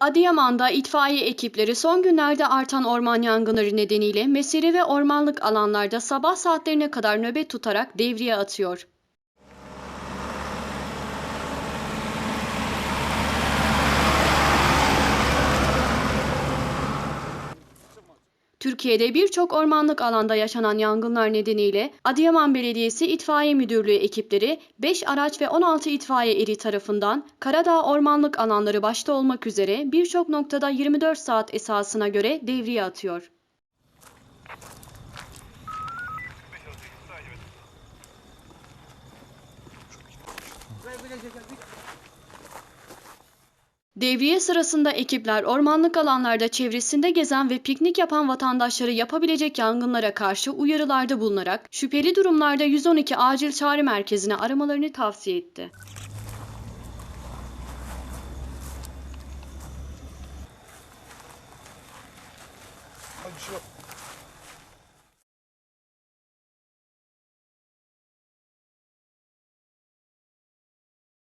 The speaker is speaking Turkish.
Adıyaman'da itfaiye ekipleri son günlerde artan orman yangınları nedeniyle mesire ve ormanlık alanlarda sabah saatlerine kadar nöbet tutarak devriye atıyor. Türkiye'de birçok ormanlık alanda yaşanan yangınlar nedeniyle Adıyaman Belediyesi İtfaiye Müdürlüğü ekipleri 5 araç ve 16 itfaiye eri tarafından Karadağ ormanlık alanları başta olmak üzere birçok noktada 24 saat esasına göre devriye atıyor. Devriye sırasında ekipler ormanlık alanlarda çevresinde gezen ve piknik yapan vatandaşları yapabilecek yangınlara karşı uyarılarda bulunarak şüpheli durumlarda 112 acil çağrı merkezine aramalarını tavsiye etti. Hadi şu